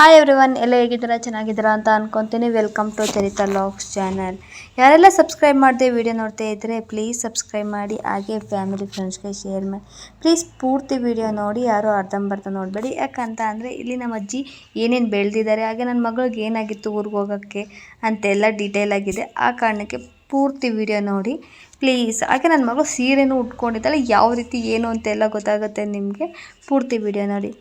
Hi every one ಎಲ್ಲ ಹೇಗಿದ್ದೀರಾ? ಚೆನ್ನಾಗಿದ್ದೀರಾ ಅಂತ ಅನ್ಕೊತೀನಿ. Welcome to Charita vlogs channel ಯಾರೆಲ್ಲ ಸಬ್ಸ್ಕ್ರೈಬ್ ಮಾಡದೆ ವಿಡಿಯೋ ನೋಡ್ತಾ ಇದ್ದರೆ ಪ್ಲೀಸ್ ಸಬ್ಸ್ಕ್ರೈಬ್ ಮಾಡಿ, ಹಾಗೆ ಫ್ಯಾಮಿಲಿ ಫ್ರೆಂಡ್ಸ್ಗೆ ಶೇರ್ ಮಾಡಿ ಪ್ಲೀಸ್ ಪೂರ್ತಿ ವಿಡಿಯೋ ನೋಡಿ, ಯಾರು ಅರ್ಧಂಬರ್ಧ ನೋಡಬೇಡಿ. ಯಾಕಂತ ಅಂದರೆ, ಇಲ್ಲಿ ನಮ್ಮ ಅಜ್ಜಿ ಏನೇನು ಬೆಳೆದಿದ್ದಾರೆ, ಹಾಗೆ ನನ್ನ ಮಗಳಿಗೆ ಏನಾಗಿತ್ತು ಊರಿಗೆ ಹೋಗೋಕ್ಕೆ ಅಂತೆಲ್ಲ ಡೀಟೇಲ್ ಆಗಿದೆ. ಆ ಕಾರಣಕ್ಕೆ ಪೂರ್ತಿ ವಿಡಿಯೋ ನೋಡಿ ಪ್ಲೀಸ್ ಹಾಗೆ ನನ್ನ ಮಗಳು ಸೀರೆನೂ ಉಟ್ಕೊಂಡಿದ್ದಾಳೆ. ಯಾವ ರೀತಿ, ಏನು ಅಂತೆಲ್ಲ ಗೊತ್ತಾಗುತ್ತೆ ನಿಮಗೆ. ಪೂರ್ತಿ ವಿಡಿಯೋ ನೋಡಿ.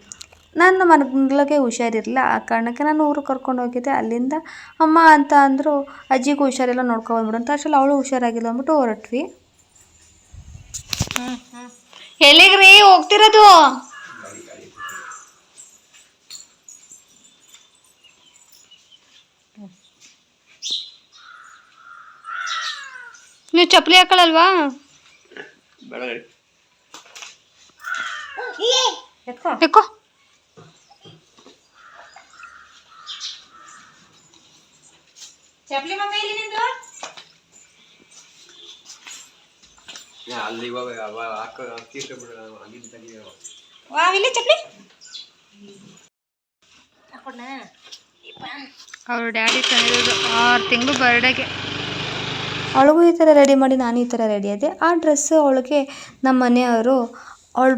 ನನ್ನ ಮನೆಗೆ ಹುಷಾರಿರಲಿಲ್ಲ. ಆ ಕಾರಣಕ್ಕೆ ನಾನು ಊರಿಗೆ ಕರ್ಕೊಂಡು ಹೋಗಿದ್ದೆ. ಅಲ್ಲಿಂದ ಅಮ್ಮ ಅಂತ ಅಂದರು ಅಜ್ಜಿಗೂ ಹುಷಾರಿಲ್ಲ ನೋಡ್ಕೊಬಂದ್ಬಿಡು ಅಂತ. ಅಷ್ಟಲ್ಲಿ ಅವಳು ಹುಷಾರಾಗಿಲ್ಲ ಅಂದ್ಬಿಟ್ಟು ಹೊರಟ್ವಿ. ಎಲ್ಲಿಗ್ರಿ? ಹೋಗ್ತಿರೋದು? ನೀವು ಚಪ್ಪಲಿ ಹಾಕೊಳ್ಳಲ್ವಾ ಎಕ್ಕೋ ಚಪ್ಲಿ ಮಗ ಇಲ್ಲಿ ನಿಂದು? ಅಲ್ಲಿ ಇವಾಗ ಹಾಕೋ ಅಕ್ಕಿ ಅಲ್ಲಿಂದ ತೆಗಿಯೋ ವಾ ಇಲ್ಲಿ ಚಪ್ಲಿ ಹಾಕೊಡ್ನ? ಅವ್ರ ಡ್ಯಾಡಿ ತಂದಿರೋದು ಆರು ತಿಂಗಳು ಬರ್ಡೇಗೆ ಅವಳಿಗೂ ಈ ಥರ ರೆಡಿ ಮಾಡಿ ನಾನು ಈ ಥರ ರೆಡಿ ಆದೆ. ಆ ಡ್ರೆಸ್ಸು ಅವಳಿಗೆ ನಮ್ಮ ಮನೆಯವರು ಅವಳು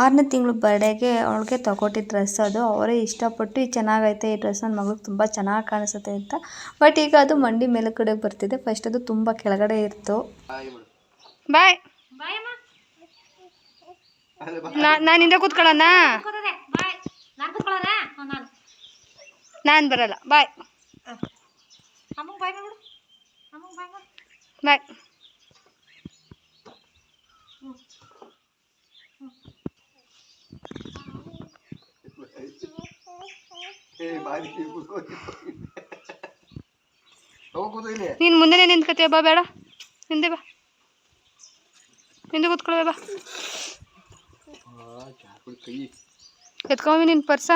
ಆರನೇ ತಿಂಗಳು ಬರ್ಡೇಗೆ ಅವಳಿಗೆ ತಗೊಟ್ಟಿದ್ದ ಡ್ರೆಸ್ ಅದು. ಅವರೇ ಇಷ್ಟಪಟ್ಟು ಚೆನ್ನಾಗೈತೆ ಈ ಡ್ರೆಸ್ ನನ್ನ ಮಗಳಿಗೆ ತುಂಬ ಚೆನ್ನಾಗಿ ಕಾಣಿಸುತ್ತೆ ಅಂತ. ಬಟ್ ಈಗ ಅದು ಮಂಡಿ ಮೇಲೆ ಕಡೆಗೆ ಬರ್ತಿದೆ. ಫಸ್ಟ್ ಅದು ತುಂಬ ಕೆಳಗಡೆ ಇತ್ತು. ಬಾಯ್ ಬಾಯಮ್ಮ ನಾನು ಹಿಂದೆ ಕೂತ್ಕೊಳ್ಳೋಣ? ನಾನು ಕೂತ್ಕೊಳ್ಳೋಣ ನಾನು. ನಾನು ಬರಲ್ಲ. ಬಾಯ್ ಬಾಯ್ ಮಾಡ್ಬಿಡು ಅಮ್ಮಂಗೆ ಬಾಯ್ ಮಾಡು ಬಾಯ್ ಏ ಬಾರಿ ಹೋಗೋದು ಇಲ್ಲಿ ನೀನು ಮುಂದೆನೇ ನಿಂತ್ಕತೀಯ ಬಾ ಬೇಡ. ಹಿಂದೆ ಬಾ. ಹಿಂದೆ ಕೂತ್ಕೊಳ್ಳೋ ಬಾ. ಎತ್ಕೊಂಬಿ ನಿನ್ನ ಪರ್ಸ.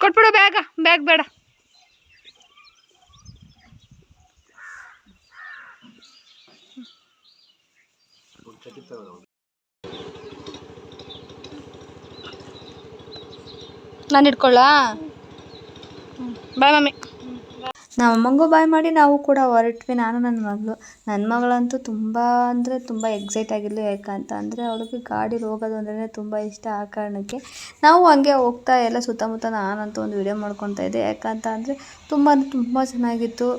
ಕೊಟ್ಬಿಡು ಬ್ಯಾಗ, ಬ್ಯಾಗ್ ಬೇಡ. ನಾನು ಇಟ್ಕೊಳ್ಳಾ? ಬಾಯ್ ಮಮ್ಮಿ ನಮ್ಮ ಅಮ್ಮಂಗೂ ಬಾಯ್ ಮಾಡಿ, ನಾವು ಕೂಡ ಹೊರಟ್ವಿ. ನಾನು ನನ್ನ ಮಗಳು. ನನ್ನ ಮಗಳಂತೂ ತುಂಬ ಅಂದರೆ ತುಂಬ ಎಕ್ಸೈಟ್ ಆಗಿರಲಿ ಯಾಕಂತ ಅಂದರೆ, ಅವಳಿಗೆ ಗಾಡಿಲಿ ಹೋಗೋದು ಅಂದ್ರೆ ತುಂಬ ಇಷ್ಟ ಆ ಕಾರಣಕ್ಕೆ ನಾವು ಹಂಗೆ ಹೋಗ್ತಾ ಎಲ್ಲ ಸುತ್ತಮುತ್ತ ನಾನಂತೂ ಒಂದು ವಿಡಿಯೋ ಮಾಡ್ಕೊತಾ ಇದ್ದೆ. ಯಾಕಂತ ಅಂದರೆ ತುಂಬ ತುಂಬ ಚೆನ್ನಾಗಿತ್ತು.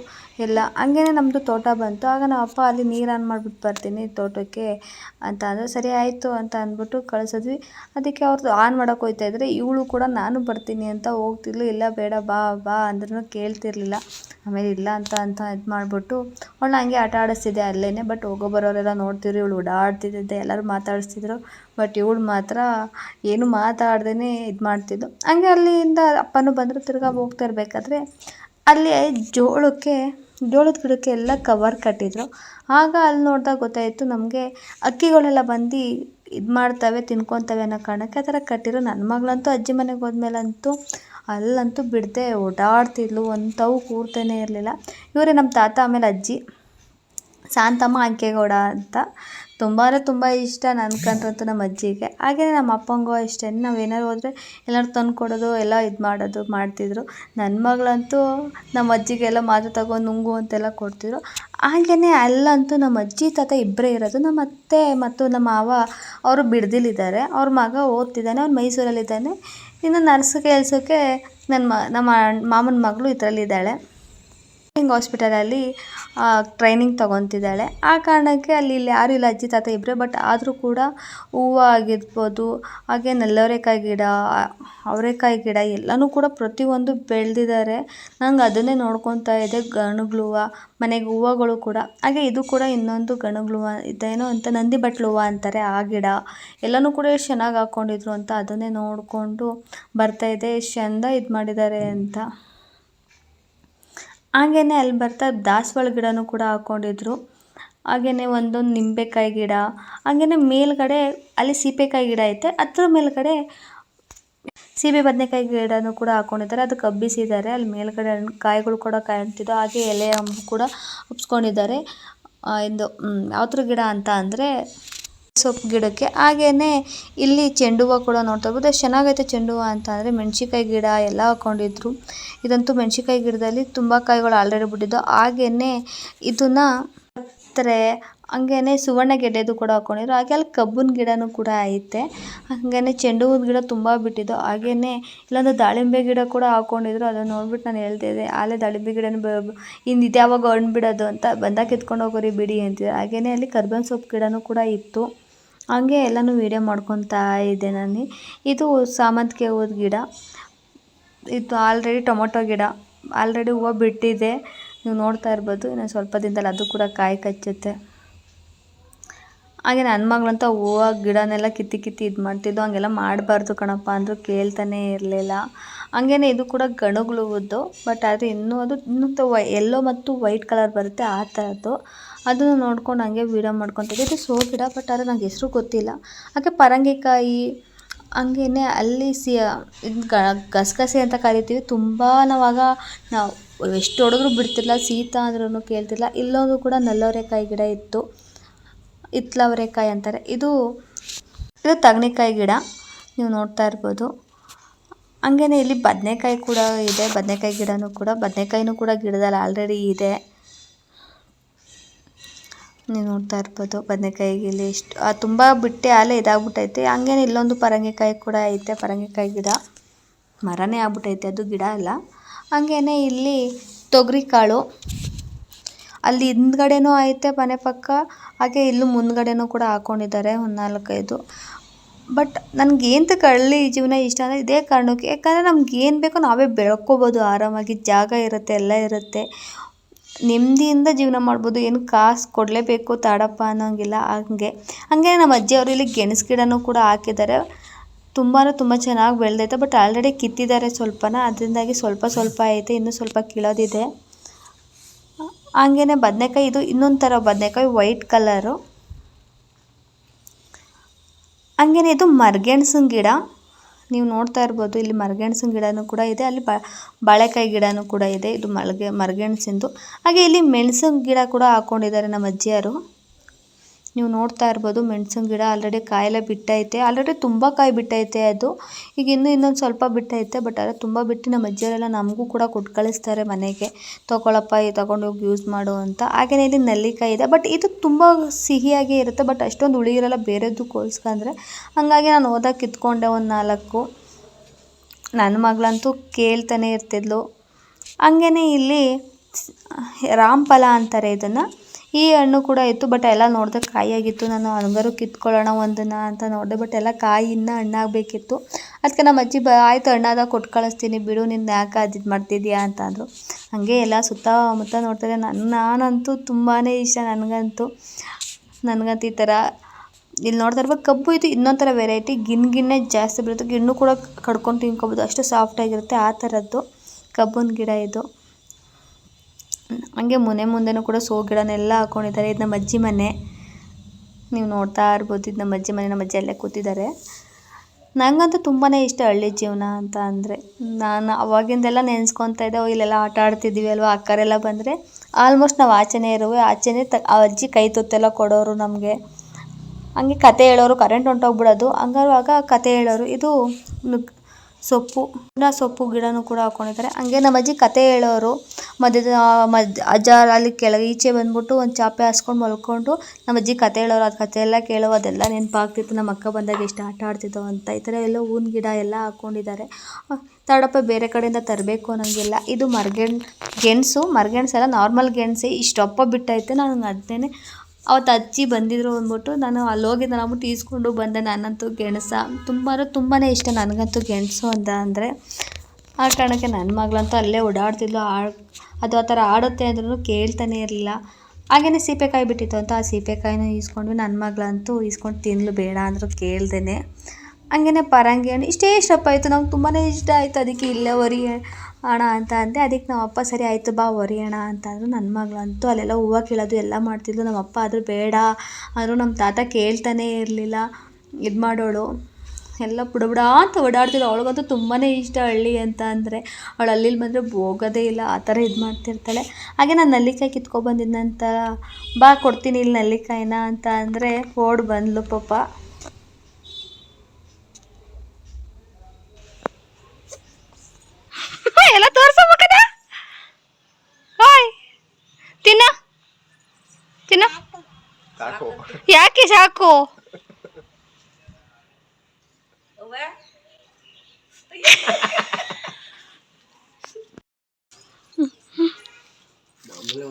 ಎಲ್ಲ ಹಂಗೇನೆ ನಮ್ಮದು ತೋಟ ಬಂತು. ಆಗ ನಮ್ಮ ಅಪ್ಪ ಅಲ್ಲಿ ನೀರು ಆನ್ ಮಾಡಿಬಿಟ್ಟು ಬರ್ತೀನಿ ತೋಟಕ್ಕೆ ಅಂತ ಅಂದರೆ. ಸರಿ ಆಯಿತು ಅಂತ ಅಂದ್ಬಿಟ್ಟು ಕಳಿಸಿದ್ವಿ. ಅದಕ್ಕೆ ಅವ್ರದ್ದು ಆನ್ ಮಾಡೋಕೆ ಹೋಗ್ತಾ ಇದ್ರೆ ಇವಳು ಕೂಡ ನಾನು ಬರ್ತೀನಿ ಅಂತ ಹೋಗ್ತಿದ್ಲು. ಇಲ್ಲ, ಬೇಡ, ಬಾ ಬಾ ಅಂದ್ರೂ ಕೇಳ್ತಿರ್ಲಿಲ್ಲ. ಆಮೇಲೆ ಇಲ್ಲ ಅಂತ ಅಂತ ಇದು ಮಾಡಿಬಿಟ್ಟು ಅವಳನ್ನ ಹಂಗೆ ಆಟ ಆಡಿಸ್ತಿದ್ದೆ ಅಲ್ಲೇ ಬಟ್ ಹೋಗೋ ಬರೋರೆಲ್ಲ ನೋಡ್ತಿದ್ರು. ಇವಳು ಓಡಾಡ್ತಿದ್ದೆ ಎಲ್ಲರೂ ಮಾತಾಡಿಸ್ತಿದ್ರು. ಬಟ್ ಇವಳು ಮಾತ್ರ ಏನು ಮಾತಾಡ್ದೇ ಇದು ಮಾಡ್ತಿದ್ದು ಹಂಗೆ ಅಲ್ಲಿಂದ ಅಪ್ಪನೂ ಬಂದರು. ತಿರ್ಗಾ ಹೋಗ್ತಾ ಇರಬೇಕಾದ್ರೆ ಅಲ್ಲಿ ಜೋಳಕ್ಕೆ ಜೋಳದ ಗಿಡಕ್ಕೆ ಎಲ್ಲ ಕವರ್ ಕಟ್ಟಿದ್ರು. ಆಗ ಅಲ್ಲಿ ನೋಡಿದಾಗ ಗೊತ್ತಾಯಿತು ನಮಗೆ ಅಕ್ಕಿಗಳೆಲ್ಲ ಬಂದು ಇದು ಮಾಡ್ತವೆ ತಿನ್ಕೊತವೆ ಅನ್ನೋ ಕಾರಣಕ್ಕೆ ಆ ಥರ ಕಟ್ಟಿರೋ ನನ್ನ ಮಗಳಂತೂ ಅಜ್ಜಿ ಮನೆಗೆ ಹೋದ್ಮೇಲಂತೂ ಅಲ್ಲಂತೂ ಬಿಡದೆ ಓಡಾಡ್ತಿದ್ಲು. ಒಂದು ತಾವು ಕೂರ್ತಾನೆ ಇರಲಿಲ್ಲ. ಇವರೇ ನಮ್ಮ ತಾತ ಆಮೇಲೆ ಅಜ್ಜಿ. ಶಾಂತಮ್ಮ, ಅಂಕೇಗೌಡ ಅಂತ. ತುಂಬ ಅಂದರೆ ತುಂಬ ಇಷ್ಟ ನನ್ನ ಕಂಡ್ರಂತೂ ನಮ್ಮ ಅಜ್ಜಿಗೆ. ಹಾಗೆಯೇ ನಮ್ಮ ಅಪ್ಪಂಗೂ ಅಷ್ಟೇ ನಾವು ಏನಾದ್ರು ಹೋದರೆ ಎಲ್ಲರೂ ತಂದು ಕೊಡೋದು, ಎಲ್ಲ ಇದು ಮಾಡೋದು, ಮಾಡ್ತಿದ್ರು. ನನ್ನ ಮಗಳಂತೂ ನಮ್ಮ ಅಜ್ಜಿಗೆಲ್ಲ ಮಾತು ತಗೊಂಡು ನುಂಗು ಅಂತೆಲ್ಲ ಕೊಡ್ತಿದ್ರು. ಹಾಗೆಯೇ ಅಲ್ಲಂತೂ ನಮ್ಮ ಅಜ್ಜಿ, ತಾತ ಇಬ್ಬರೇ ಇರೋದು. ನಮ್ಮ ಅತ್ತೆ ಮತ್ತು ನಮ್ಮ ಮಾವ ಅವರು ಬಿಡ್ದಿಲಿದ್ದಾರೆ ಅವ್ರ ಮಗ ಓದ್ತಿದ್ದಾನೆ, ಅವ್ನು ಮೈಸೂರಲ್ಲಿದ್ದಾನೆ. ಇನ್ನು ನರ್ಸ್ ಕೆಲಸಕ್ಕೆ ನನ್ನ ಮ, ನಮ್ಮ ಮಾಮನ ಮಗಳು ಇದರಲ್ಲಿದ್ದಾಳೆ. ಹಿಂಗೆ ಹಾಸ್ಪಿಟಲಲ್ಲಿ ಟ್ರೈನಿಂಗ್ ತೊಗೊತಿದ್ದಾಳೆ. ಆ ಕಾರಣಕ್ಕೆ ಅಲ್ಲಿ ಇಲ್ಲಿ ಯಾರೂ ಇಲ್ಲ, ಅಜ್ಜಿ, ತಾತ ಇಬ್ಬರೇ ಬಟ್ ಆದರೂ ಕೂಡ ಹೂವು ಆಗಿರ್ಬೋದು, ಹಾಗೆ ನಲ್ಲವರೆಕಾಯಿ ಗಿಡ, ಅವರೆಕಾಯಿ ಗಿಡ ಎಲ್ಲನೂ ಕೂಡ ಪ್ರತಿಯೊಂದು ಬೆಳೆದಿದ್ದಾರೆ. ನಂಗೆ ಅದನ್ನೇ ನೋಡ್ಕೊತಾ ಇದೆ ಗಣಗ್ಲ ಹೂವು ಮನೆಗೆ ಹೂವುಗಳು ಕೂಡ. ಹಾಗೆ ಇದು ಕೂಡ ಇನ್ನೊಂದು ಗಣಗ್ಲ ಹೂವು ಇದೇನೋ ಅಂತ ನಂದಿ ಬಟ್ಲು ಹೂವು ಅಂತಾರೆ, ಆ ಗಿಡ. ಎಲ್ಲನೂ ಕೂಡ ಎಷ್ಟು ಚೆನ್ನಾಗಿ ಹಾಕ್ಕೊಂಡಿದ್ರು ಅಂತ ಅದನ್ನೇ ನೋಡಿಕೊಂಡು ಬರ್ತಾಯಿದ್ದೆ ಎಷ್ಟು ಚೆಂದ ಇದು ಮಾಡಿದ್ದಾರೆ ಅಂತ. ಹಾಗೇನೆ ಅಲ್ಲಿ ಬರ್ತಾ ದಾಸವಾಳ ಗಿಡನೂ ಕೂಡ ಹಾಕ್ಕೊಂಡಿದ್ರು ಹಾಗೆಯೇ ಒಂದೊಂದು ನಿಂಬೆಕಾಯಿ ಗಿಡ ಹಾಗೆಯೇ ಮೇಲ್ಗಡೆ ಅಲ್ಲಿ ಸೀಬೆಕಾಯಿ ಗಿಡ ಐತೆ. ಅದ್ರ ಮೇಲ್ಗಡೆ ಸೀಬೆ ಬದನೆಕಾಯಿ ಗಿಡನೂ ಕೂಡ ಹಾಕ್ಕೊಂಡಿದ್ದಾರೆ ಅದು ಕಬ್ಬಿಸಿದ್ದಾರೆ ಅಲ್ಲಿ ಮೇಲ್ಗಡೆ ಕಾಯಿಗಳು ಕೂಡ ಕಾಣ್ತಿದ್ದು ಹಾಗೆ ಎಲೆ ಕೂಡ ಉಪ್ಸ್ಕೊಂಡಿದ್ದಾರೆ ಇದು ಯಾವ ಥರ ಗಿಡ ಅಂತ ಅಂದರೆ ಸೊಪ್ಪು ಗಿಡಕ್ಕೆ. ಹಾಗೇನೆ ಇಲ್ಲಿ ಚೆಂಡು ಹೂವು ಕೂಡ ನೋಡ್ತಾ ಇರ್ಬೋದು ಎಷ್ಟು ಚೆನ್ನಾಗೈತೆ ಚೆಂಡು ಹೂವು ಅಂತ ಅಂದರೆ ಮೆಣಸಿನಕಾಯಿ ಗಿಡ ಎಲ್ಲ ಹಾಕೊಂಡಿದ್ರು. ಇದಂತೂ ಮೆಣಸಿನಕಾಯಿ ಗಿಡದಲ್ಲಿ ತುಂಬ ಕಾಯಿಗಳು ಆಲ್ರೆಡಿ ಬಿಟ್ಟಿದ್ದು. ಹಾಗೇನೆ ಇದನ್ನ ಹತ್ರೆ ಹಂಗೇನೆ ಸುವರ್ಣ ಗೆಡ್ಡೆದು ಕೂಡ ಹಾಕೊಂಡಿದ್ರು. ಹಾಗೆ ಅಲ್ಲಿ ಕಬ್ಬನ ಗಿಡನೂ ಕೂಡ ಐತೆ. ಹಾಗೇನೆ ಚೆಂಡು ಹೂವಿನ ಗಿಡ ತುಂಬ ಬಿಟ್ಟಿದ್ದು. ಹಾಗೇನೆ ಇಲ್ಲೊಂದು ದಾಳಿಂಬೆ ಗಿಡ ಕೂಡ ಹಾಕೊಂಡಿದ್ರು. ಅದನ್ನು ನೋಡ್ಬಿಟ್ಟು ನಾನು ಹೇಳ್ತಿದ್ದೆ ಆಲೆ ದಾಳಿಂಬೆ ಗಿಡನ ಯಾವಾಗ ಹಣ್ಣು ಬಿಡೋದು ಅಂತ ಬಂದಾಗ ಕಿತ್ಕೊಂಡು ಹೋಗೋರಿ ಬಿಡಿ ಅಂತಿದ್ರು ಹಾಗೇನೆ ಅಲ್ಲಿ ಕರ್ಬೇವಿನ ಸೊಪ್ಪು ಗಿಡನೂ ಕೂಡ ಇತ್ತು. ಹಂಗೆ ಎಲ್ಲನೂ ವೀಡಿಯೋ ಮಾಡ್ಕೊತಾ ಇದ್ದೆ ನಾನು. ಇದು ಸಾಮಂತಿಗೆ ಹೂವದ ಗಿಡ. ಇದು ಆಲ್ರೆಡಿ ಟೊಮೊಟೊ ಗಿಡ. ಆಲ್ರೆಡಿ ಹೂವು ಬಿಟ್ಟಿದೆ. ನೀವು ನೋಡ್ತಾ ಇರ್ಬೋದು. ಇನ್ನು ಸ್ವಲ್ಪ ದಿನದಲ್ಲಿ ಅದು ಕೂಡ ಕಾಯಿ ಕಚ್ಚುತ್ತೆ. ಹಾಗೆ ನನ್ನ ಮಗಳಂತ ಹೂವು, ಗಿಡನೆಲ್ಲ ಕಿತ್ತಿ ಕಿತ್ತಿ ಇದು ಮಾಡ್ತಿದ್ದು ಹಾಗೆಲ್ಲ ಮಾಡಬಾರ್ದು ಕಣಪ್ಪ ಅಂದರೂ ಕೇಳ್ತಾನೇ ಇರಲಿಲ್ಲ. ಹಂಗೇನೆ ಇದು ಕೂಡ ಗಣಗಳು ಹೂವದ್ದು ಬಟ್ ಆದರೆ ಇನ್ನೂ ಅದು ಇನ್ನೂ ವೈ, ಎಲ್ಲೋ ಮತ್ತು ವೈಟ್ ಕಲರ್ ಬರುತ್ತೆ ಆ ಥರದ್ದು. ಅದನ್ನು ನೋಡ್ಕೊಂಡು ಹಂಗೆ ವೀಡಿಯೋ ಮಾಡ್ಕೊತಿದ್ದೆ. ಇದು ಸೋ ಗಿಡ ಬಟ್ ಆದರೆ ನಂಗೆ ಹೆಸರು ಗೊತ್ತಿಲ್ಲ. ಹಾಗೆ ಪರಂಗಿಕಾಯಿ ಹಂಗೇ ಅಲ್ಲಿ ಸಿ, ಇದು ಗಸಗಸೆ ಅಂತ ಕರಿತೀವಿ. ತುಂಬ ನಾವಾಗ ನಾವು ಎಷ್ಟು ಹೊಡೆದ್ರೂ ಬಿಡ್ತಿರ್ಲಿಲ್ಲ. ಶೀತ ಅಂದ್ರೂ ಕೇಳ್ತಿಲ್ಲ ಇಲ್ಲೊಂದು ಕೂಡ ನಲ್ಲೋರೆಕಾಯಿ ಗಿಡ ಇತ್ತು. ಹಿತ್ಲವರೆಕಾಯಿ ಅಂತಾರೆ. ಇದು ಇದು ತಗ್ನಿಕಾಯಿ ಗಿಡ. ನೀವು ನೋಡ್ತಾ ಇರ್ಬೋದು. ಹಂಗೇನೆ ಇಲ್ಲಿ ಬದನೆಕಾಯಿ ಕೂಡ ಇದೆ. ಬದನೆಕಾಯಿ ಗಿಡನೂ ಕೂಡ, ಬದನೆಕಾಯಿನೂ ಕೂಡ ಗಿಡದಲ್ಲಿ ಆಲ್ರೆಡಿ ಇದೆ. ನೀವು ನೋಡ್ತಾ ಇರ್ಬೋದು ಬದನೆಕಾಯಿಗೆ ಇಲ್ಲಿ ಎಷ್ಟು ತುಂಬ ಬಿಟ್ಟೆ ಆಲೆ ಇದಾಗ್ಬಿಟ್ಟೈತೆ. ಹಂಗೇನೆ ಇಲ್ಲೊಂದು ಪರಂಗಿಕಾಯಿ ಕೂಡ ಐತೆ, ಪರಂಗಿಕಾಯಿ ಗಿಡ. ಮರನೇ ಆಗ್ಬಿಟ್ಟೈತೆ, ಅದು ಗಿಡ ಅಲ್ಲ. ಹಂಗೇನೆ ಇಲ್ಲಿ ತೊಗರಿ ಕಾಳು ಅಲ್ಲಿ ಹಿಂದ್ಗಡೆನೂ ಐತೆ, ಮನೆ ಪಕ್ಕ. ಹಾಗೆ ಇಲ್ಲೂ ಮುಂದ್ಗಡೆನೂ ಕೂಡ ಹಾಕೊಂಡಿದ್ದಾರೆ, ಒಂದು ನಾಲ್ಕೈದು. ಬಟ್ ನನಗೆ ಏಂತಕ್ಕೆ ಹಳ್ಳಿ ಜೀವನ ಇಷ್ಟ ಅಂದರೆ ಇದೇ ಕಾರಣಕ್ಕೆ, ಯಾಕಂದರೆ ನಮ್ಗೆ ಏನು ಬೇಕೋ ನಾವೇ ಬೆಳ್ಕೋಬೋದು, ಆರಾಮಾಗಿ ಜಾಗ ಇರುತ್ತೆ, ಎಲ್ಲ ಇರುತ್ತೆ. ನೆಮ್ಮದಿಯಿಂದ ಜೀವನ ಮಾಡ್ಬೋದು, ಏನು ಕಾಸು ಕೊಡಲೇಬೇಕು ತಾಡಪ್ಪ ಅನ್ನೋಂಗಿಲ್ಲ, ಹಂಗೆ. ಹಾಗೆ ನಮ್ಮ ಅಜ್ಜಿಯವರು ಇಲ್ಲಿ ಗೆಣಸು ಗಿಡನೂ ಕೂಡ ಹಾಕಿದ್ದಾರೆ. ತುಂಬಾ ತುಂಬ ಚೆನ್ನಾಗಿ ಬೆಳೆದೈತೆ, ಬಟ್ ಆಲ್ರೆಡಿ ಕಿತ್ತಿದ್ದಾರೆ ಸ್ವಲ್ಪನ, ಅದರಿಂದಾಗಿ ಸ್ವಲ್ಪ ಸ್ವಲ್ಪ ಐತೆ, ಇನ್ನೂ ಸ್ವಲ್ಪ ಕೀಳೋದಿದೆ. ಹಂಗೇನೆ ಬದನೆಕಾಯಿ, ಇದು ಇನ್ನೊಂದು ಥರ ಬದನೆಕಾಯಿ ವೈಟ್ ಕಲರು ಹಂಗೇನೆ ಇದು ಮರ್ಗೆಣ್ಸಿನ ಗಿಡ. ನೀವು ನೋಡ್ತಾ ಇರ್ಬೋದು, ಇಲ್ಲಿ ಮರಗೆಣಸಿನ ಗಿಡನೂ ಕೂಡ ಇದೆ, ಅಲ್ಲಿ ಬಾಳೆಕಾಯಿ ಗಿಡನೂ ಕೂಡ ಇದೆ, ಇದು ಮಲ್ಗೆ, ಮರ್ಗೆಣ್ಸಿಂದು. ಹಾಗೆ ಇಲ್ಲಿ ಮೆಣಸಿನ ಗಿಡ ಕೂಡ ಹಾಕ್ಕೊಂಡಿದ್ದಾರೆ ನಮ್ಮ ಅಜ್ಜಿಯರು ನೀವು ನೋಡ್ತಾ ಇರ್ಬೋದು ಮೆಣಸಿನ ಗಿಡ ಆಲ್ರೆಡಿ ಕಾಯೆಲ್ಲ ಬಿಟ್ಟೈತೆ. ಆಲ್ರೆಡಿ ತುಂಬ ಕಾಯಿ ಬಿಟ್ಟೈತೆ ಅದು. ಈಗ ಇನ್ನೂ ಇನ್ನೊಂದು ಸ್ವಲ್ಪ ಬಿಟ್ಟೈತೆ ಬಟ್ ಆದರೆ ತುಂಬ ಬಿಟ್ಟು ನಮ್ಮ ಅಜ್ಜಿಯವರೆಲ್ಲ ನಮಗೂ ಕೂಡ ಕೊಟ್ಟು ಕಳಿಸ್ತಾರೆ ಮನೆಗೆ. ತೊಗೊಳಪ್ಪ, ಇದು ತಗೊಂಡೋಗಿ ಯೂಸ್ ಮಾಡು ಅಂತ. ಹಾಗೆಯೇ ಇಲ್ಲಿ ನೆಲ್ಲಿಕಾಯಿ ಇದೆ ಬಟ್ ಇದು ತುಂಬ ಸಿಹಿಯಾಗೇ ಇರುತ್ತೆ ಬಟ್ ಅಷ್ಟೊಂದು ಹುಳಿ ಇರಲ್ಲ ಬೇರೆದ್ದು ಹೋಲ್ಸ್ಕೊಂಡ್ರೆ ಹಾಗಾಗಿ ನಾನು ಹೋದಾಗ ಕಿತ್ಕೊಂಡೆ ಒಂದು ನಾಲ್ಕು. ನನ್ನ ಮಗಳಂತೂ ಕೇಳ್ತಾನೆ ಇರ್ತಿದ್ಲು. ಹಂಗೇನೆ ಇಲ್ಲಿ ರಾಮಫಲ ಅಂತಾರೆ ಇದನ್ನು. ಈ ಹಣ್ಣು ಕೂಡ ಇತ್ತು ಬಟ್ ಎಲ್ಲ ನೋಡಿದೆ ಕಾಯಿಯಾಗಿತ್ತು. ನಾನು ಹಂಗಾರು ಕಿತ್ಕೊಳ್ಳೋಣ ಒಂದನ್ನು ಅಂತ ನೋಡಿದೆ ಬಟ್ ಎಲ್ಲ ಕಾಯಿ ಇನ್ನೂ ಹಣ್ಣಾಗಬೇಕಿತ್ತು. ಅದಕ್ಕೆ ನಮ್ಮ ಅಜ್ಜಿ ಬ, ಆಯಿತು ಹಣ್ಣಾದಾಗ ಕೊಟ್ಟು ಕಳಿಸ್ತೀನಿ, ಬಿಡು ನಿನ್ನ ಯಾಕೆ ಅದು ಇದು ಮಾಡ್ತಿದ್ಯಾ? ಅಂತ ಅಂದರು. ಹಾಗೆ ಎಲ್ಲ ಸುತ್ತಮುತ್ತ ನೋಡ್ತಾರೆ. ನನ್ನ ನಾನಂತೂ ತುಂಬಾ ಇಷ್ಟ ನನಗಂತೂ. ನನಗಂತೂ ಈ ಥರ ಇಲ್ಲಿ ನೋಡ್ತಾ ಕಬ್ಬು ಇದು ಇನ್ನೊಂದು ಥರ ವೆರೈಟಿ ಗಿನ್ ಗಿಣ್ಣೆ ಜಾಸ್ತಿ ಬೀಳುತ್ತೆ ಗಿಣ್ಣು ಕೂಡ ಕಡ್ಕೊಂಡು ತಿನ್ಕೊಬೋದು. ಅಷ್ಟು ಸಾಫ್ಟಾಗಿರುತ್ತೆ ಆ ಥರದ್ದು. ಕಬ್ಬಿನ ಗಿಡ ಇದು. ಹಂಗೆ ಮನೆ ಮುಂದೆನೂ ಕೂಡ ಸೋ ಗಿಡನೆಲ್ಲ ಹಾಕೊಂಡಿದ್ದಾರೆ. ಇದು ನಮ್ಮ ಅಜ್ಜಿ ಮನೆ. ನೀವು ನೋಡ್ತಾ ಇರ್ಬೋದು, ಇದು ನಮ್ಮ ಅಜ್ಜಿ ಮನೆ, ನಮ್ಮ ಅಜ್ಜಿ ಅಲ್ಲೇ ಕೂತಿದ್ದಾರೆ. ನನಗಂತೂ ತುಂಬಾ ಇಷ್ಟ ಹಳ್ಳಿ ಜೀವನ ಅಂತ ಅಂದರೆ. ನಾನು ಅವಾಗಿಂದೆಲ್ಲ ನೆನೆಸ್ಕೊತಾ ಇದ್ದೆ ಇಲ್ಲೆಲ್ಲ ಆಟ ಆಡ್ತಿದ್ವಿ ಅಲ್ವಾ ಅಕ್ಕರೆಲ್ಲ ಬಂದರೆ ಆಲ್ಮೋಸ್ಟ್ ನಾವು ಆಚೆನೇ ಇರುವೆ. ಆಚೆನೇ ತ, ಆ ಅಜ್ಜಿ ಕೈ ತುತ್ತೆಲ್ಲ ಕೊಡೋರು ನಮಗೆ. ಹಂಗೆ ಕತೆ ಹೇಳೋರು ಕರೆಂಟ್ ಹೊಂಟೋಗ್ಬಿಡೋದು ಹಂಗಾರುವಾಗ ಕತೆ ಹೇಳೋರು, ಇದು ಸೊಪ್ಪು ಪುದಿನ ಸೊಪ್ಪು ಗಿಡನೂ ಕೂಡ ಹಾಕೊಂಡಿದ್ದಾರೆ. ಹಂಗೆ ನಮ್ಮ ಅಜ್ಜಿ ಕತೆ ಹೇಳೋರು, ಮಧ್ಯದ ಮಧ್ಯ ಅಜ್ಜ ಅಲ್ಲಿ ಕೆಳಗೆ ಈಚೆ ಬಂದ್ಬಿಟ್ಟು ಒಂದು ಚಾಪೆ ಹಾಸ್ಕೊಂಡು ಮಲ್ಕೊಂಡು ನಮ್ಮ ಅಜ್ಜಿ ಕತೆ ಹೇಳೋರು, ಅದು ಕತೆ ಎಲ್ಲ ಕೇಳೋ ಅದೆಲ್ಲ ನೆನಪಾಗ್ತಿತ್ತು. ನಮ್ಮ ಅಕ್ಕ ಬಂದಾಗ ಎಷ್ಟು ಆಟ ಆಡ್ತಿದ್ದೋ ಅಂತ. ಈ ಥರ ಎಲ್ಲ ಹೂವಿನ ಗಿಡ ಎಲ್ಲ ಹಾಕ್ಕೊಂಡಿದ್ದಾರೆ ತಡಪ್ಪ ಬೇರೆ ಕಡೆಯಿಂದ ತರಬೇಕು ಅನ್ನೋಂಗಿಲ್ಲ. ಇದು ಮರ್ಗೆಣ್, ಗೆಣಸು, ಮರ್ಗೆಣಸೆಲ್ಲ, ನಾರ್ಮಲ್ ಗೆಣಸೆ. ಇಷ್ಟಪ್ಪ ಬಿಟ್ಟೈತೆ ನಾನು ಅದನ್ನೇ ಅವತ್ತು ಅಜ್ಜಿ ಬಂದಿದ್ರು ಅಂದ್ಬಿಟ್ಟು ನಾನು ಅಲ್ಲಿ ಹೋಗಿದ್ದೆ ಅಂದ್ಬಿಟ್ಟು ಈಸ್ಕೊಂಡು ಬಂದೆ ನಾನಂತೂ ಗೆಣಸ. ತುಂಬ ತುಂಬಾ ಇಷ್ಟ ನನಗಂತೂ ಗೆಣಸು ಅಂತ ಅಂದರೆ. ಆ ಕಾರಣಕ್ಕೆ ನನ್ನ ಮಗಳಂತೂ ಅಲ್ಲೇ ಓಡಾಡ್ತಿದ್ಲು. ಆ ಅದು ಆ ಥರ ಆಡುತ್ತೆ ಅಂದ್ರೂ ಕೇಳ್ತಾನೆ ಇರಲಿಲ್ಲ. ಹಾಗೆಯೇ ಸೀಪೆಕಾಯಿ ಬಿಟ್ಟಿತ್ತು ಅಂತ ಆ ಸೀಪೆಕಾಯಿನ ಈಸ್ಕೊಂಡ್ವಿ ನನ್ನ ಮಗಳಂತೂ ಈಸ್ಕೊಂಡು ತಿನ್ನಲು ಬೇಡ ಅಂದರೂ ಕೇಳ್ದೇನೆ. ಹಂಗೇನೆ ಪರಂಗಿ ಹಣ್ಣು ಇಷ್ಟೇ ಇಷ್ಟಪ್ಪ ಆಯಿತು. ನಂಗೆ ತುಂಬಾ ಇಷ್ಟ ಆಯಿತು. ಅದಕ್ಕೆ ಇಲ್ಲೇ ಅಣ್ಣ ಅಂತ ಅಂದೆ. ಅದಕ್ಕೆ ನಮ್ಮ ಅಪ್ಪ ಸರಿ ಆಯಿತು ಬಾ ಒರಿಯೋಣ ಅಂತ ಅಂದರು. ನನ್ನ ಮಗಳಂತೂ ಅಲ್ಲೆಲ್ಲ ಹೂವು ಕೀಳೋದು ಎಲ್ಲ ಮಾಡ್ತಿದ್ಲು. ನಮ್ಮ ಅಪ್ಪ ಆದರೂ ಬೇಡ. ಆದರೂ ನಮ್ಮ ತಾತ ಕೇಳ್ತಾನೇ ಇರಲಿಲ್ಲ. ಇದು ಮಾಡೋಳು. ಎಲ್ಲ ಬುಡಬುಡ ಅಂತ ಓಡಾಡ್ತಿದ್ರು ಅವಳಿಗಂತೂ ತುಂಬಾ ಇಷ್ಟ ಹಳ್ಳಿ ಅಂತ ಅಂದರೆ. ಅವಳು ಅಲ್ಲಿ ಬಂದರೆ ಹೋಗೋದೇ ಇಲ್ಲ. ಆ ಥರ ಇದು ಮಾಡ್ತಿರ್ತಾಳೆ. ಹಾಗೆ ನಾನು ನಲ್ಲಿಕಾಯಿ ಕಿತ್ಕೊಬಂದಿದ್ದ ನಂತರ ಬಾ ಕೊಡ್ತೀನಿ ಇಲ್ಲಿ ನಲ್ಲಿಕಾಯಿನ ಅಂತ ಅಂದರೆ ಓಡ್ ಬಂದ್ಲು ಪಾಪ. ಎಲ್ಲ ತೋರ್ಸಬೇಕದ ಹಾಯ್. ತಿನ್ನ. ತಿನ್ನ. ಸಾಕು. ಯಾಕೆ ಸಾಕು? ಆಮೇಲೆ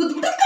ಒಂದು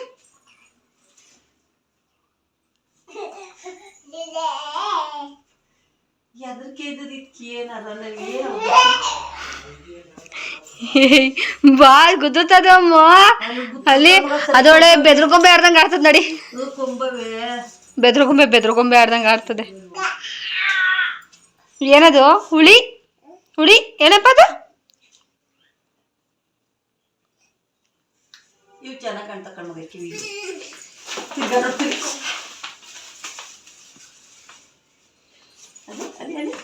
ಬಾ ಗುದ್ದುತ್ತದಮ್ಮ. ಅಲ್ಲಿ ಅದೊಳೆ ಬೆದ್ರಕೊಂಬೆ ಆಡ್ದಂಗ ಆಡ್ತದ ನಡಿ. ಬೆದ್ರಕೊಂಬೆ ಬೆದ್ರಕೊಂಬೆ ಬೆದ್ರಗೊಂಬೆ ಆಡ್ದಂಗೆ ಆಡ್ತದೆ. ಏನದು? ಹುಳಿ? ಹುಳಿ? ಏನಪ್ಪ ಅದು? ಚೆನ್ನಾಗಿ ಕಾಣ್ತಾ ಕಣ್ಮಗ ಕಿವಿ ತಿರ್ಗಾ ನೋಡ್ ತಿರ್ಗು. ಅಲ್ಲಿ ಅಲ್ಲಿ ಅಲ್ಲಿ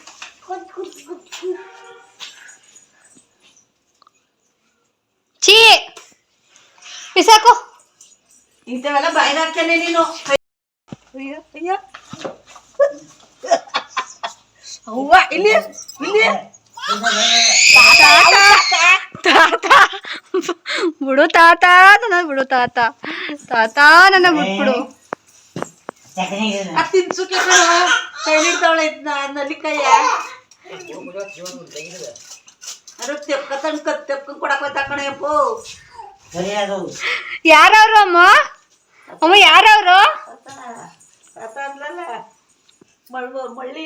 ಚೀ ಬಿಸಾಕು ಇಂಥವೆಲ್ಲ ಬಾಯ್ಗೆ ಹಾಕ್ಯಾನೆ ನೀನು ಅಯ್ಯೋ ಅಯ್ಯೋ ಅವ್ವ ಇಲ್ಲಿ ಇಲ್ಲಿ ತಾತ ಬಿಡು ತಾತ ನನ್ನ ಬಿಡು ತಾತ ತಾತ ನನ್ನ ಬಿಟ್ಬಿಡು ಆ ತಿನ್ಸುಕ್ಕೆ ಕೈ ಅದ್ರ ತೆಪ್ಕತಂಡ್ ಕತ್ ತೆಪ್ಕೊಂಡ್ ಕೊಡಕ್ ಯಾರವ್ರು ಅಮ್ಮ? ಅಮ್ಮ ಯಾರವ್ರು? ಮಳ್ವ ಮಳ್ಳಿ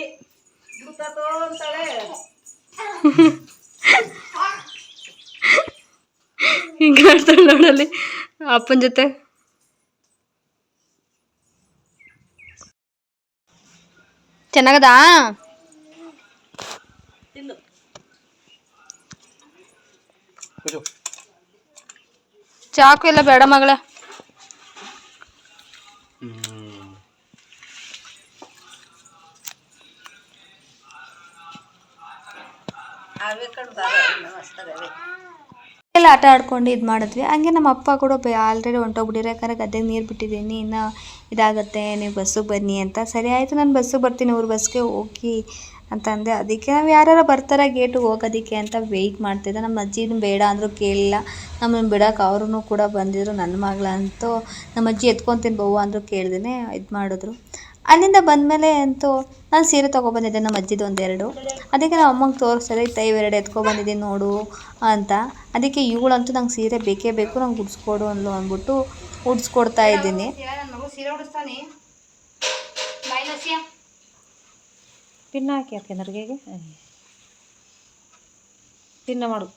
ಗುತ್ತಾತೋ ಅಂತಾಳೆ. ಹಿಂಗೆ ಆಡ್ತಾಳೆ ನೋಡಲ್ಲಿ ಅಪ್ಪನ ಜೊತೆ. ಚೆನ್ನಾಗದಾ ತಿನ್ನು ಕೂತು ಚಾಕು ಎಲ್ಲ ಬೇಡ ಮಗಳ. ಎಲ್ಲ ಆಟ ಆಡ್ಕೊಂಡು ಇದು ಮಾಡಿದ್ವಿ. ಹಂಗೆ ನಮ್ಮ ಅಪ್ಪ ಕೂಡ ಆಲ್ರೆಡಿ ಹೊಂಟೋಗ್ಬಿಟ್ಟಿರೋ ಯಾಕಂದ್ರೆ ಗದ್ದೆಗೆ ನೀರು ಬಿಟ್ಟಿದ್ದೀನಿ. ಇನ್ನು ಇದಾಗುತ್ತೆ. ನೀವು ಬಸ್ಸಿಗೆ ಬನ್ನಿ ಅಂತ. ಸರಿ ಆಯಿತು. ನಾನು ಬಸ್ಸಿಗೆ ಬರ್ತೀನಿ. ಅವ್ರ ಬಸ್ಗೆ ಹೋಗಿ ಅಂತ ಅಂದೆ ಅದಕ್ಕೆ ನಾವು ಯಾರು ಬರ್ತಾರೆ ಗೇಟಿಗೆ ಹೋಗೋದಕ್ಕೆ ಅಂತ ವೆಯ್ಟ್ ಮಾಡ್ತಿದ್ದೆ. ನಮ್ಮ ಅಜ್ಜಿನೂ ಬೇಡ ಅಂದರೂ ಕೇಳಿಲ್ಲ. ನಮ್ಮನ್ನು ಬಿಡೋಕೆ ಅವ್ರೂ ಕೂಡ ಬಂದಿದ್ರು ನನ್ನ ಮಗಳಂತೂ. ನಮ್ಮ ಅಜ್ಜಿ ಎತ್ಕೊತೀನಿ ಬವ್ವ ಅಂದರೂ ಕೇಳ್ದೇ ಇದು ಮಾಡಿದ್ರು. ಅಲ್ಲಿಂದ ಬಂದಮೇಲೆ ಅಂತೂ ನಾನು ಸೀರೆ ತೊಗೊಬಂದಿದ್ದೆ ನಮ್ಮ ಅಜ್ಜಿದು ಒಂದೆರಡು. ಅದಕ್ಕೆ ನಮ್ಮ ಅಮ್ಮಂಗೆ ತೋರಿಸ್ತಾರೆ ತೈ ಎರಡು ಎತ್ಕೊಬಂದಿದ್ದೀನಿ ನೋಡು ಅಂತ. ಅದಕ್ಕೆ ಇವಳಂತೂ ನಂಗೆ ಸೀರೆ ಬೇಕೇ ಬೇಕು, ನಂಗೆ ಉಡ್ಸ್ಕೊಡು ಅಂದ್ಲು ಅಂದ್ಬಿಟ್ಟು ಉಡ್ಸ್ಕೊಡ್ತಾ ಇದ್ದೀನಿ. ತಿನ್ನ ಹಾಕಿ ಅದಕ್ಕೆ ನರ್ಗೆಗೆ ಪಿನ್ನ ಮಾಡು.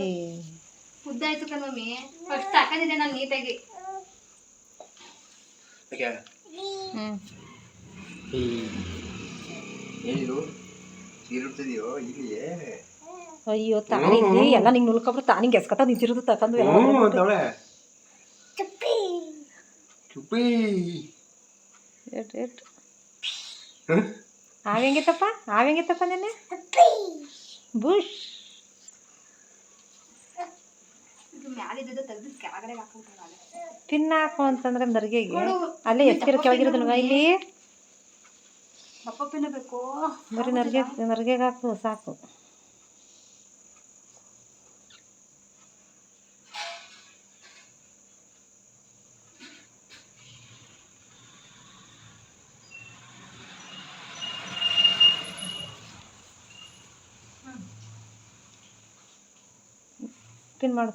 ಏ. ಉದ್ದಾಯ್ತು ಕಣ್ಮಮ್ಮಿ ಫಸ್ಟ್ ಹಾಕೊಂಡಿದ್ದೆ ನಾನು ನೀಟಾಗಿ. ಅಯ್ಯೋ ತಾನೇ ಎಲ್ಲ ನಿಂಗೆ ನುಲ್ಕೊಬ್ರು ತಾನಿಗೆ ಎಸ್ಕತ್ತ ನಿಂತಿರೋದು ತಕೊಂಡು ಎಲ್ಲ ಅಂತವಳೆ ಚುಪ್ಪಿ. ಎಟ್ ಎಟ್ ಆವೆಂಗಿತ್ತಪ್ಪ ಆವೆಂಗಿತ್ತಪ್ಪ ನೆನ್ನೆ? ಬುಷ್. ಮ್ಯಾಲಿದ್ದು ತೆಗೆದು ಕೆಳಗಡೆ ಹಾಕ್ಬಿಟ್ಟಾಗ ತಿನ್ನಾಕು ಅಂತಂದ್ರೆ ನರ್ಗೆಗೆ ಅಲ್ಲೇ ಎತ್ತಿರ ಕೆಳಗಿರೋದಲ್ವಾ ಇಲ್ಲಿ? ಬರೀ ನರ್ಗೆ ನರ್ಗೆಗೆ ಹಾಕು ಸಾಕು. tienen más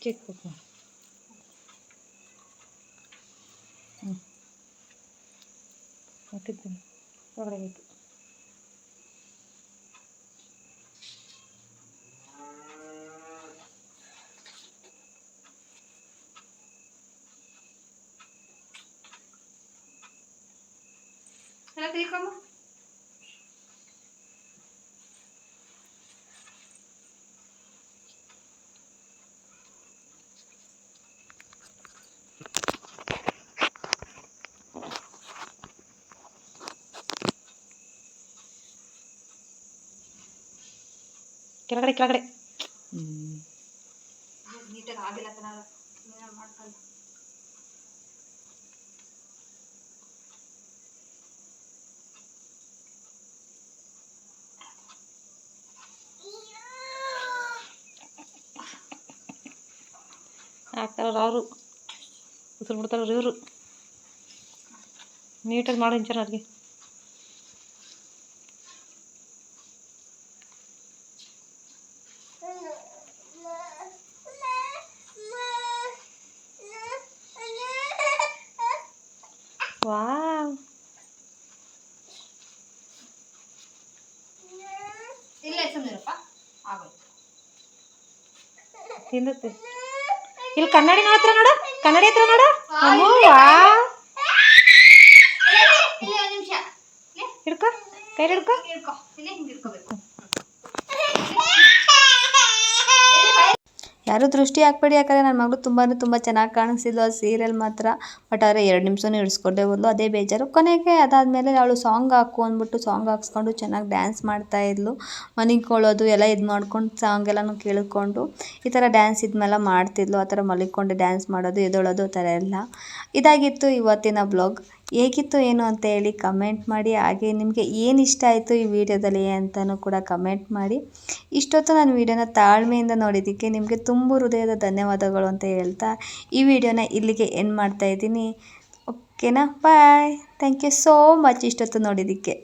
qué coño por ahí ¿qué ಕೆಳಗಡೆ ಕೆಳಗಡೆ ನೀಟಾಗಿ ಆಗಿಲ್ಲ ಕಣಲ್ಲ ಮಾಡ್ಕೊಂಡು ಹಾಕ್ತಾರವ್ರು ಅವರು ಉಸಿರು ಬಿಡ್ತಾರವ್ರು ಇವರು ನೀಟಾಗಿ ಮಾಡಿ ಇಂಚಾರ ಅವ್ರಿಗೆ ವಾವ್ ಇಲ್ಲ ಸುಮ್ಮನಿರಪ್ಪ ಆಗೋಯ್ತು. ತಿಂದತ್ತೆ ಇಲ್ಲಿ ಕನ್ನಡಿ ಹತ್ರ ನೋಡು ಕನ್ನಡಿ ಹತ್ರ ನೋಡು. ಹಿಡ್ಕೊ ಕೈ ಹಿಡ್ಕೊ. ಇರ್ಕೊ ಇಲ್ಲೇ ಹಿಂಗೆ ಇರ್ಕೋಬೇಕು ಯಾರು ದೃಷ್ಟಿ ಹಾಕ್ಬೇಡಿ ಯಾಕಂದರೆ ನನ್ನ ಮಗಳು ತುಂಬಾ ತುಂಬ ಚೆನ್ನಾಗಿ ಕಾಣಿಸ್ತಿದ್ಲು ಆ ಸೀರಿಯಲ್ ಮಾತ್ರ. ಬಟ್ ಆದರೆ ಎರಡು ನಿಮಿಷನೂ ಇಡಿಸ್ಕೊಂಡೇ ಹೋದ್ಲು. ಅದೇ ಬೇಜಾರು. ಕೊನೆಗೆ ಅದಾದಮೇಲೆ ಅವಳು ಸಾಂಗ್ ಹಾಕು ಅಂದ್ಬಿಟ್ಟು ಸಾಂಗ್ ಹಾಕ್ಸ್ಕೊಂಡು ಚೆನ್ನಾಗಿ ಡ್ಯಾನ್ಸ್ ಮಾಡ್ತಾ ಇದ್ಲು. ಮನಿಕೊಳ್ಳೋದು ಎಲ್ಲ ಇದು ಮಾಡ್ಕೊಂಡು ಸಾಂಗ್ ಎಲ್ಲ ಕೇಳಿಕೊಂಡು ಈ ಥರ ಡ್ಯಾನ್ಸ್ ಇದ್ಮೇಲೆ ಮಾಡ್ತಿದ್ಲು. ಆ ಥರ ಮಲಿಕೊಂಡು ಡ್ಯಾನ್ಸ್ ಮಾಡೋದು, ಎದೊಳೋದು, ಆ ಥರ ಎಲ್ಲ. ಇದಾಗಿತ್ತು ಇವತ್ತಿನ ಬ್ಲಾಗ್ ಹೇಗಿತ್ತು ಏನು ಅಂತ ಹೇಳಿ ಕಮೆಂಟ್ ಮಾಡಿ, ಹಾಗೆ ನಿಮಗೆ ಏನು ಇಷ್ಟ ಆಯಿತು ಈ ವಿಡಿಯೋದಲ್ಲಿ ಅಂತಲೂ ಕೂಡ ಕಮೆಂಟ್ ಮಾಡಿ. ಇಷ್ಟೊತ್ತು ನಾನು ವಿಡಿಯೋನ ತಾಳ್ಮೆಯಿಂದ ನೋಡಿದ್ದಕ್ಕೆ ನಿಮಗೆ ತುಂಬ ಹೃದಯದ ಧನ್ಯವಾದಗಳು ಅಂತ ಹೇಳ್ತಾ ಈ ವಿಡಿಯೋನ ಇಲ್ಲಿಗೆ ಎಂಡ್ ಮಾಡ್ತಾ ಇದ್ದೀನಿ. ಓಕೆನಾ bye thank you so much ಇಷ್ಟೊತ್ತು ನೋಡಿದ್ದಕ್ಕೆ.